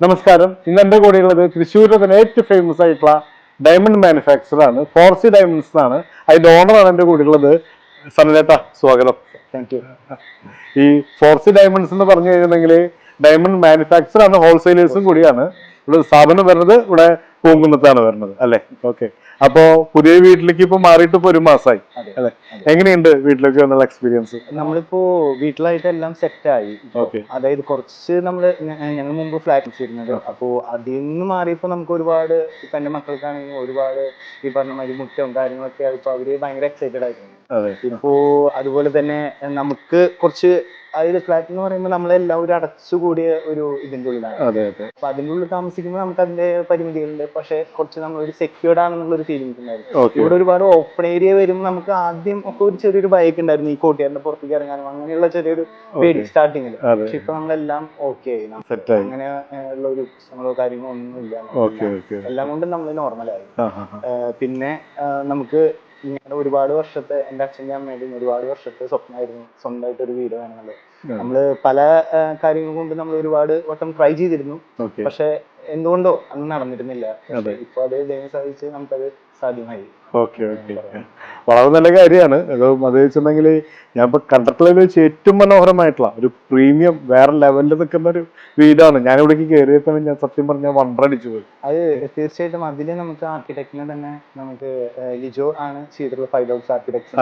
നമസ്കാരം. ഇന്ന് എന്റെ കൂടെയുള്ളത് തൃശ്ശൂരിലെ തന്നെ ഏറ്റവും ഫേമസ് ആയിട്ടുള്ള ഡയമണ്ട് മാനുഫാക്ചർ ആണ്. ഫോർസി ഡയമണ്ട്സ് ആണ് അതിന്റെ ഓണറാണ് എന്റെ കൂടെയുള്ളത്. സനലേട്ട സ്വാഗതം. താങ്ക് യു ഈ ഫോർസി ഡയമണ്ട്സ് എന്ന് പറഞ്ഞു കഴിഞ്ഞിട്ടുണ്ടെങ്കിൽ ഡയമണ്ട് മാനുഫാക്ചർ ആണ് ഹോൾസെയിലേഴ്സും കൂടിയാണ്. ഇവിടെ സ്ഥാപനം വരുന്നത്. ഇവിടെ പൂങ്കുന്നത്താണ് വരുന്നത് അല്ലെ? ഓക്കെ അപ്പോ പുതിയ വീട്ടിലേക്ക് ഇപ്പൊ മാറിയിട്ട് ഇപ്പൊ ഒരു മാസമായി. അല്ലെ? എങ്ങനെയുണ്ട് വീട്ടിലേക്ക് വന്നുള്ള എക്സ്പീരിയൻസ് നമ്മളിപ്പോ വീട്ടിലായിട്ട് എല്ലാം സെറ്റ് ആയി ഓക്കെ അതായത് കുറച്ച് നമ്മൾ ഞങ്ങൾ മുമ്പ് ഫ്ലാറ്റ് വെച്ചിരുന്നത്. അപ്പോ അതിൽ നിന്ന് മാറിയപ്പോ നമുക്ക് ഒരുപാട് ഇപ്പൊ എന്റെ മക്കൾക്കാണെങ്കിൽ ഒരുപാട് ഈ പറഞ്ഞ മാതിരി മുറ്റവും കാര്യങ്ങളൊക്കെ ആയപ്പോ അവർ ഭയങ്കര എക്സൈറ്റഡ് ആയിരുന്നു അതെ. ഇപ്പോ അതുപോലെ തന്നെ നമുക്ക് കുറച്ച് അതായത് ഫ്ലാറ്റ് എന്ന് പറയുമ്പോൾ നമ്മളെല്ലാം ഒരു അടച്ചുകൂടിയ ഒരു ഇതിന്റെ ഉള്ളിലാണ്. അതെ അതെ. അപ്പൊ അതിന്റെ ഉള്ളിൽ താമസിക്കുമ്പോൾ നമുക്ക് അതിന്റെ പരിമിതികളുണ്ട്. പക്ഷെ കുറച്ച് നമ്മൾ ഒരു സെക്യൂർഡ് ആണെന്നുള്ള ഒരു ഫീലിംഗ് ഉണ്ടായിരുന്നു ഇവിടെ ഒരുപാട് ഓപ്പൺ ഏരിയ വരുമ്പോൾ നമുക്ക് ആദ്യം ഒക്കെ ഒരു ചെറിയൊരു ബൈക്ക് ഉണ്ടായിരുന്നു ഈ കോട്ടിയാറിന്റെ പുറത്തേക്ക് ഇറങ്ങാനും. അങ്ങനെയുള്ള ചെറിയൊരു പേടി സ്റ്റാർട്ടിങ്ങിൽ പക്ഷെ ഇപ്പൊ നമ്മളെല്ലാം ഓക്കെ ആയി. അങ്ങനെ ഉള്ള ഒരു പ്രശ്നങ്ങളോ കാര്യങ്ങളോ ഒന്നും ഇല്ല എല്ലാം കൊണ്ടും നമ്മൾ നോർമലായി. പിന്നെ നമുക്ക് ഇങ്ങനെ ഒരുപാട് വർഷത്തെ എന്റെ അച്ഛന്റെ അമ്മയുടെയും ഒരുപാട് വർഷത്തെ സ്വപ്നമായിരുന്നു. സ്വന്തമായിട്ട് ഒരു വീട് വേണമെന്നുള്ളത്. എന്നുള്ളത് നമ്മൾ പല കാര്യങ്ങൾ കൊണ്ട് നമ്മൾ ഒരുപാട് വട്ടം ട്രൈ ചെയ്തിരുന്നു. പക്ഷെ എന്തുകൊണ്ടോ അന്ന് നടന്നിരുന്നില്ല. ഇപ്പൊ അത് ദൈവം സാധിച്ച് നമുക്കത് സാധ്യമായി. Okay okay. വളരെ നല്ല കാര്യമാണ്. അത് അത് വെച്ചിട്ടുണ്ടെങ്കിൽ ഞാൻ ഇപ്പൊ കണ്ടിട്ടുള്ളതിൽ വെച്ച് ഏറ്റവും മനോഹരമായിട്ടുള്ള ഒരു പ്രീമിയം വേറെ ലെവലിൽ നിൽക്കുന്ന ഒരു വീടാണ്. ഞാൻ ഇവിടേക്ക് കയറിയപ്പോൾ ഞാൻ സത്യം പറഞ്ഞാൽ വണ്ടടിച്ചു പോയി. അത് തീർച്ചയായിട്ടും അതിൽ നമുക്ക് ആർക്കിടെക്ടിനെ തന്നെ നമുക്ക് ലിജോ ആണ് ചെയ്തിട്ടുള്ള ഫൈവ് ഹൗസ് ആർക്കിടെക്ട്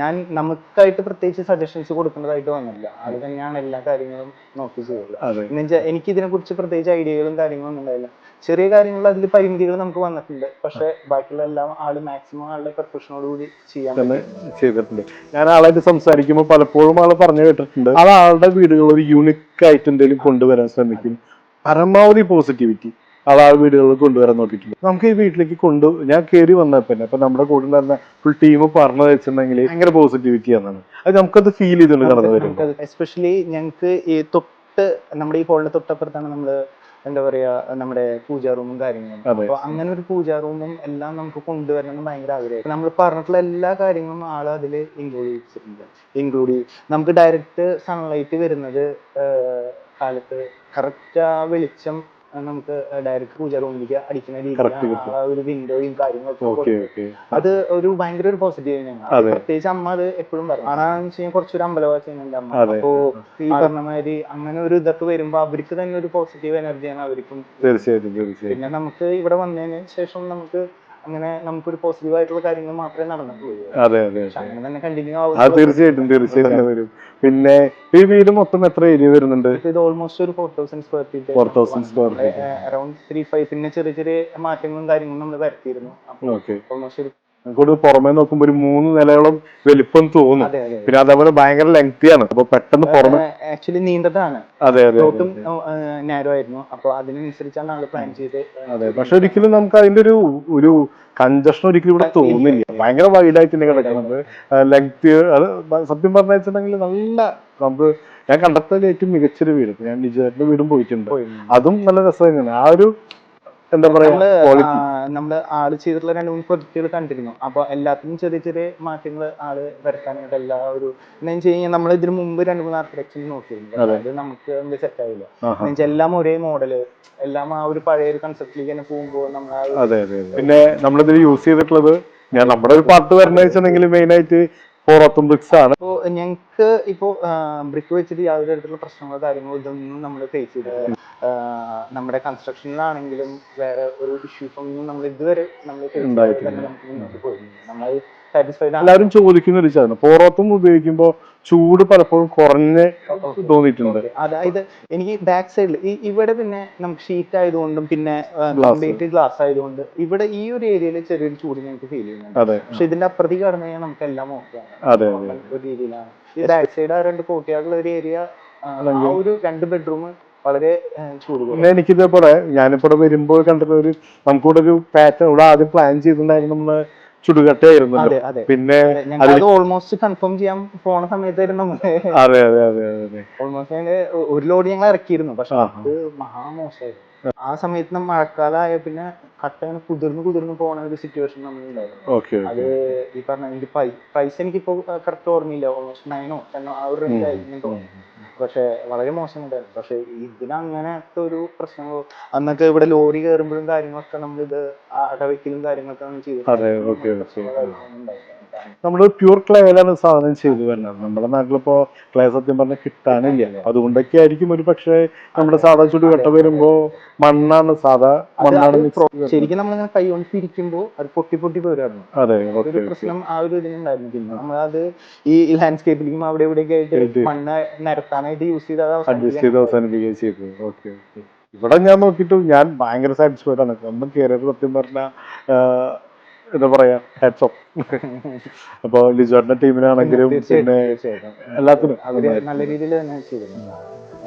ഞാൻ നമുക്കായിട്ട് പ്രത്യേകിച്ച് സജഷൻസ് കൊടുക്കേണ്ടതായിട്ട് വന്നില്ല. അത് തന്നെയാണ് എല്ലാ കാര്യങ്ങളും നോക്കി ചെയ്തത്. എന്നുവെച്ചാൽ എനിക്ക് ഇതിനെ കുറിച്ച് പ്രത്യേകിച്ച് ഐഡിയകളും കാര്യങ്ങളും ഒന്നും ഉണ്ടായില്ല. ചെറിയ കാര്യങ്ങളിൽ അതിൽ പരിമിതികൾ നമുക്ക് വന്നിട്ടുണ്ട്. പക്ഷെ ബാക്കിയുള്ള എല്ലാം ആൾ മാക്സിമം ആളുടെ പെർഫെക്ഷനോട് കൂടി ചെയ്യാൻ തന്നെ ചെയ്തിട്ടുണ്ട്. ഞാൻ ആളായിട്ട് സംസാരിക്കുമ്പോൾ പലപ്പോഴും ആൾ പറഞ്ഞു കേട്ടിട്ടുണ്ട്. അത് ആളുടെ വീടുകൾ ഒരു യൂണിക് ആയിട്ട് എന്തെങ്കിലും കൊണ്ടുവരാൻ ശ്രമിക്കും. പരമാവധി പോസിറ്റിവിറ്റി ആൾ ആ വീടുകളിൽ കൊണ്ടുവരാൻ നോക്കിയിട്ടുണ്ട്. നമുക്ക് ഈ വീട്ടിലേക്ക് കൊണ്ടു ഞാൻ കയറി വന്നപ്പോൾ തന്നെ അപ്പൊ നമ്മുടെ കൂടെ ഉണ്ടായിരുന്ന ഫുൾ ടീം പറഞ്ഞു വെച്ചിട്ടുണ്ടെങ്കിൽ ഭയങ്കര പോസിറ്റിവിറ്റി ആണ് അത് നമുക്കത് ഫീൽ ചെയ്തുകൊണ്ട് കടന്നു വരും എസ്പെഷ്യലി ഞങ്ങൾക്ക് ഈ തൊട്ട് നമ്മുടെ ഈ ഹോളിന്റെ തൊട്ടപ്പുറത്താണ് നമ്മൾ എന്താ പറയാ നമ്മുടെ പൂജാ റൂമും കാര്യങ്ങളും. അപ്പൊ അങ്ങനെ ഒരു പൂജാ റൂമും എല്ലാം നമുക്ക് കൊണ്ടുവരണം എന്ന് ഭയങ്കര ആഗ്രഹം നമ്മൾ പറഞ്ഞിട്ടുള്ള എല്ലാ കാര്യങ്ങളും ആൾ അതിൽ ഇൻക്ലൂഡ് ചെയ്തിട്ടുണ്ട്. ഇൻക്ലൂഡ് ചെയ്യും നമുക്ക് ഡയറക്റ്റ് സൺലൈറ്റ് വരുന്നത് കാലത്ത് കറക്റ്റ് ആ വെളിച്ചം നമുക്ക് ഡയറക്റ്റ് പൂജ റൂമിലേക്ക് അടിക്കുന്ന രീതിയിൽ ആ ഒരു വിൻഡോയും കാര്യങ്ങളൊക്കെ അത് ഒരു ഭയങ്കര ഒരു പോസിറ്റീവ് തന്നെയാണ്. പ്രത്യേകിച്ച് അമ്മ അത് എപ്പോഴും പറയും. ആണെന്ന് വെച്ച് കഴിഞ്ഞാൽ കുറച്ചൊരു അമ്പലവാസി എന്റെ അമ്മ. അപ്പോ ഈ പറഞ്ഞ മാതിരി അങ്ങനെ ഒരു ഇതൊക്കെ വരുമ്പോ അവർക്ക് തന്നെ ഒരു പോസിറ്റീവ് എനർജിയാണ് അവർക്കും തീർച്ചയായിട്ടും. പിന്നെ നമുക്ക് ഇവിടെ വന്നതിന് ശേഷം നമുക്ക് അങ്ങനെ നമുക്കൊരു പോസിറ്റീവ് ആയിട്ടുള്ള കാര്യങ്ങൾ മാത്രമേ നടന്നിട്ടുള്ളൂ. അതെ അതെ അങ്ങനെ തന്നെ കണ്ടിന്യൂ ആ ആവും തീർച്ചയായിട്ടും തീർച്ചയായിട്ടും വരും. പിന്നെ ഈ വീട് മൊത്തം എത്ര ഏരിയ വരുന്നുണ്ട്? ഇത് ഓൾമോസ്റ്റ് ഒരു four thousand square feet four thousand square feet around three five പിന്നെ ചെറിയ ചെറിയ മാറ്റങ്ങളും കാര്യങ്ങളും നമ്മൾ വരുത്തിയിരുന്നു. ഓൾമോസ്റ്റ് ഒരു നമുക്കൊരു പുറമേ നോക്കുമ്പോൾ ഒരു മൂന്ന് നിലയോളം വലിപ്പം തോന്നും. പിന്നെ അതേപോലെ ഭയങ്കര ലെങ്തി ആണ്. അപ്പൊ പെട്ടെന്ന് പുറമെ ആക്ച്വലി നീണ്ടതാണ് അതെ അതെ ആയിരുന്നു. അപ്പൊ അതിനനുസരിച്ചാണ് പ്ലാൻ അതെ പക്ഷെ ഒരിക്കലും നമുക്ക് അതിന്റെ ഒരു ഒരു കഞ്ചഷൻ ഒരിക്കലും ഇവിടെ തോന്നില്ല ഭയങ്കര വൈഡായിട്ട് തന്നെ കിടക്കുന്നത് ലെങ്ത് അത് സത്യം പറഞ്ഞു വെച്ചിട്ടുണ്ടെങ്കിൽ നല്ല നമുക്ക് ഞാൻ കണ്ടെത്തതിൽ ഏറ്റവും മികച്ചൊരു വീട്. ഞാൻ നിജാന്റെ വീടും പോയിട്ടുണ്ട്. അതും നല്ല രസം തന്നെയാണ്. ആ ഒരു എന്താ പറയാ നമ്മൾ ആൾ ചെയ്തിട്ടുള്ള രണ്ട് മൂന്ന് പ്രൊജക്റ്റുകൾ കണ്ടിരുന്നു. അപ്പൊ എല്ലാത്തിനും ചെറിയ ചെറിയ മാറ്റങ്ങൾ ആൾ വരുത്താനായിട്ട് എല്ലാ ഒരു എന്താ വെച്ച് കഴിഞ്ഞാൽ നമ്മൾ ഇതിനു മുമ്പ് രണ്ട് മൂന്ന് ആർക്കിടെക്ചർ നോക്കിയിരുന്നു. അതായത് അത് നമുക്ക് സെറ്റ് ആയില്ല. എല്ലാം ഒരേ മോഡൽ എല്ലാം ആ ഒരു പഴയ ഒരു കൺസെപ്റ്റിലേക്ക് തന്നെ പോകുമ്പോൾ നമ്മൾ. പിന്നെ നമ്മളിതിൽ യൂസ് ചെയ്തിട്ടുള്ളത് ഞാൻ നമ്മുടെ ഒരു പാർട്ട് വരുന്നത് വെച്ചിട്ടുണ്ടെങ്കിൽ മെയിൻ ആയിട്ട് ഫോറത്തും ബ്രിക്സ് ആണ് ഇപ്പോ ഞങ്ങൾക്ക് ഇപ്പോ ബ്രിക്ക് വെച്ചിട്ട് യാതൊരു തരത്തിലുള്ള പ്രശ്നങ്ങളോ കാര്യങ്ങളോ ഇതൊന്നും നമ്മൾ ഫേസ് ചെയ്തിട്ടില്ല. നമ്മുടെ കൺസ്ട്രക്ഷനിലാണെങ്കിലും വേറെ ഒരു ഇഷ്യൂസ് ഒന്നും നമ്മൾ ഇതുവരെ നമ്മൾ ഉണ്ടായിട്ടില്ല. നമ്മൾ സാറ്റിസ്ഫൈഡ് എല്ലാവരും ചോദിക്കുന്ന ഒരു സാധനം പോറോത്തും ഉപയോഗിക്കുമ്പോൾ ചൂട് പലപ്പോഴും കുറഞ്ഞ് തോന്നിയിട്ടുണ്ട്. അതായത് എനിക്ക് ബാക്ക് സൈഡിൽ ഇവിടെ പിന്നെ നമുക്ക് ഷീറ്റ് ആയതുകൊണ്ടും പിന്നെ കംപ്ലീറ്റ് ഗ്ലാസ് ആയതുകൊണ്ട് ഇവിടെ ഈ ഒരു ഏരിയയിൽ ചെറിയൊരു ചൂട് ഞങ്ങൾക്ക് ഫീൽ ചെയ്യുന്നുണ്ട്. പക്ഷെ ഇതിന്റെ അപ്പുറത്തേക്ക് കടന്നു കഴിഞ്ഞാൽ നമുക്ക് എല്ലാം ഓക്കെയാണ് ഒരു രീതിയിലാണ്. ഈ ബാക്ക് സൈഡ് ആ രണ്ട് കോട്ടിയാടുള്ള ഒരു ഏരിയ ഒരു രണ്ട് ബെഡ്റൂം വളരെ ചൂട് എനിക്കിതേപോലെ ഞാനിപ്പോ വരുമ്പോൾ കണ്ടിട്ട് ഒരു നമുക്കിവിടെ ഒരു പാറ്റേൺ ഇവിടെ ആദ്യം പ്ലാൻ ചെയ്തിട്ടുണ്ടായിരുന്നു നമ്മൾ ചുടുകട്ടയായിരുന്നു പിന്നെ ഓൾമോസ്റ്റ് കൺഫേം ചെയ്യാൻ പോണ സമയത്തായിരുന്നു അതെ അതെ അതെ അതെ ഓൾമോസ്റ്റ് ഒരു ലോഡ് ഞങ്ങൾ ഇറക്കിയിരുന്നു. പക്ഷെ അത് മഹാമോശമായിരുന്നു ആ സമയത്ത് മഴക്കാലമായ പിന്നെ കട്ട ഇങ്ങനെ കുതിർന്ന് കുതിർന്ന് പോണ ഒരു സിറ്റുവേഷൻ നമ്മളുണ്ടായിരുന്നു അത് ഈ പറഞ്ഞ എനിക്ക് പ്രൈസ് എനിക്കിപ്പോ കറക്റ്റ് ഓർമ്മയില്ല. ഓൾമോസ്റ്റ് നയനോ ടെന്നോ ആ ഒരു റേഞ്ച് ആയിരുന്നു. തോന്നുന്നു പക്ഷെ വളരെ മോശമുണ്ടായിരുന്നു പക്ഷെ ഇതിനങ്ങനത്തെ ഒരു പ്രശ്നമോ അന്നൊക്കെ ഇവിടെ ലോറി കയറുമ്പോഴും കാര്യങ്ങളൊക്കെ നമ്മളിത് അടവയ്ക്കലും കാര്യങ്ങളൊക്കെ നമ്മൾ. നമ്മൾ പ്യൂർ ക്ലേയിലാണ് സാധനം ചെയ്തു വരുന്നത്. നമ്മുടെ നാട്ടിലിപ്പോ ക്ലേ സത്യം പറഞ്ഞാൽ കിട്ടാനില്ല. അതുകൊണ്ടൊക്കെ ആയിരിക്കും ഒരു പക്ഷേ നമ്മുടെ സാധാ ചുടുകട്ട വരുമ്പോ മണ്ണാണ് സാധാ മണ്ണാണ് ശരിക്കും നമ്മളിങ്ങനെ കൈ കൊണ്ട് തിരിക്കുമ്പോൾ അത് പൊട്ടി പൊട്ടി പോരായിരുന്നു. അതെ ഒരു പ്രശ്നം ആ ഒരു ഇതിനുണ്ടായിരുന്നു നമ്മളത് ഈ ലാൻഡ്സ്കേപ്പിലേക്കും അവിടെ ഇവിടെയൊക്കെ ആയിട്ട്. മണ്ണ് നിരത്താനായിട്ട് യൂസ് ചെയ്ത അഡ്ജസ്റ്റ് ചെയ്ത് അവസാനിപ്പിക്കുകയും ചെയ്തു. ഓക്കെ ഓക്കെ ഇവിടെ ഞാൻ നോക്കിയിട്ട് ഞാൻ ഭയങ്കര സാറ്റിസ്ഫൈഡ് ആണ്. നമ്മൾ കയറിയത് സത്യം പറഞ്ഞ എന്താ പറയാ ഹാറ്റ്സ് ഓഫ് അപ്പൊ ലിജോറിന്റെ ടീമിനാണെങ്കിലും പിന്നെ. എല്ലാത്തിനും നല്ല രീതിയിൽ തന്നെ ചെയ്തിരുന്നു.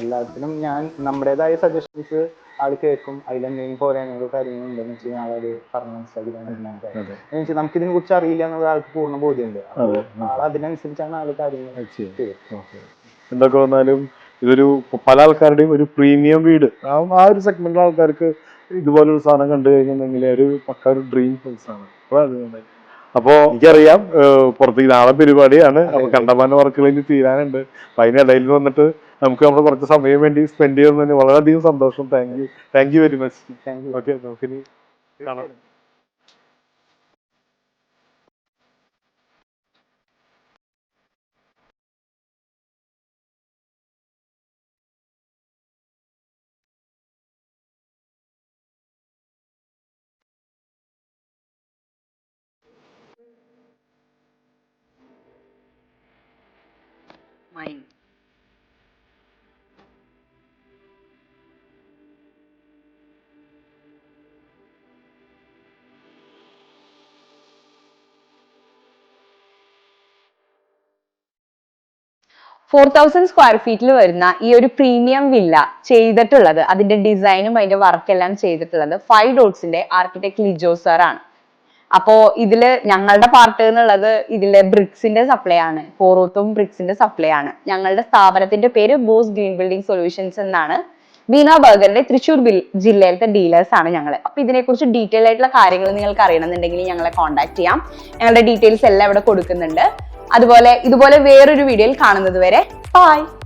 എല്ലാത്തിനും ഞാൻ നമ്മുടേതായ സജഷൻസ് ആൾ കേൾക്കും. അതിലെന്തെങ്കിലും പോരായ്മകളോ കാര്യങ്ങളോ ഉണ്ടെന്ന് വെച്ച് കഴിഞ്ഞാൽ ആളത് പറഞ്ഞ് മനസ്സിലാക്കി നമുക്ക് ഇതിനെ കുറിച്ച് അറിയില്ല എന്നുള്ള ആൾക്ക് പൂർണ ബോധ്യമുണ്ട്. ആൾ അതിനനുസരിച്ചാണ് ആൾ കാര്യങ്ങൾ എന്തൊക്കെ വന്നാലും ഇതൊരു പല ആൾക്കാരുടെയും ഒരു പ്രീമിയം വീട്. ആ ഒരു സെഗ്മെന്റിലെ ആൾക്കാർക്ക് ഇതുപോലൊരു സാധനം കണ്ടു കഴിഞ്ഞിട്ടുണ്ടെങ്കിൽ ഒരു പക്ക ഒരു ഡ്രീം പ്ലേസ് ആണ്. അപ്പൊ അത് അപ്പോ എനിക്കറിയാം പുറത്തേക്ക് നാളെ പരിപാടിയാണ്. അപ്പൊ കണ്ടമാന വർക്കുകൾ ഇനി തീരാനുണ്ട്. അപ്പൊ അതിനിടയിൽ വന്നിട്ട് നമുക്ക് നമ്മൾ കുറച്ച് സമയം വേണ്ടി സ്പെൻഡ് ചെയ്യുന്നതിന് വളരെയധികം സന്തോഷം. Thank you thank you very much okay നമുക്കിനി കാണാം. Mine. ഫോർ തൗസൻഡ് സ്ക്വയർ ഫീറ്റിൽ വരുന്ന ഈ ഒരു പ്രീമിയം വില്ല ചെയ്തിട്ടുള്ളത് അതിന്റെ ഡിസൈനും അതിന്റെ വർക്കെല്ലാം ചെയ്തിട്ടുള്ളത് ഫൈവ് ഡോട്ട്സിന്റെ ആർക്കിടെക്ട് ലിജോ സാർ ആണ് അപ്പോ ഇതിൽ ഞങ്ങളുടെ പാർട്ട് എന്നുള്ളത് ഇതിലെ ബ്രിക്സിന്റെ സപ്ലൈ ആണ്. ഫോറോത്തും ബ്രിക്സിന്റെ സപ്ലൈ ആണ്. ഞങ്ങളുടെ സ്ഥാപനത്തിന്റെ പേര് ബോസ് ഗ്രീൻ ബിൽഡിംഗ് സൊല്യൂഷൻസ് എന്നാണ്. ബീന ബർഗറിന്റെ തൃശൂർ ബിൽ- ജില്ലയിലത്തെ ഡീലേഴ്സ് ആണ് ഞങ്ങൾ അപ്പൊ ഇതിനെക്കുറിച്ച് ഡീറ്റെയിൽ ആയിട്ടുള്ള കാര്യങ്ങൾ നിങ്ങൾക്ക് അറിയണമെന്നുണ്ടെങ്കിൽ ഞങ്ങളെ കോൺടാക്ട് ചെയ്യാം. ഞങ്ങളുടെ ഡീറ്റെയിൽസ് എല്ലാം ഇവിടെ കൊടുക്കുന്നുണ്ട്. അതുപോലെ ഇതുപോലെ വേറൊരു വീഡിയോയിൽ കാണുന്നത് വരെ ബൈ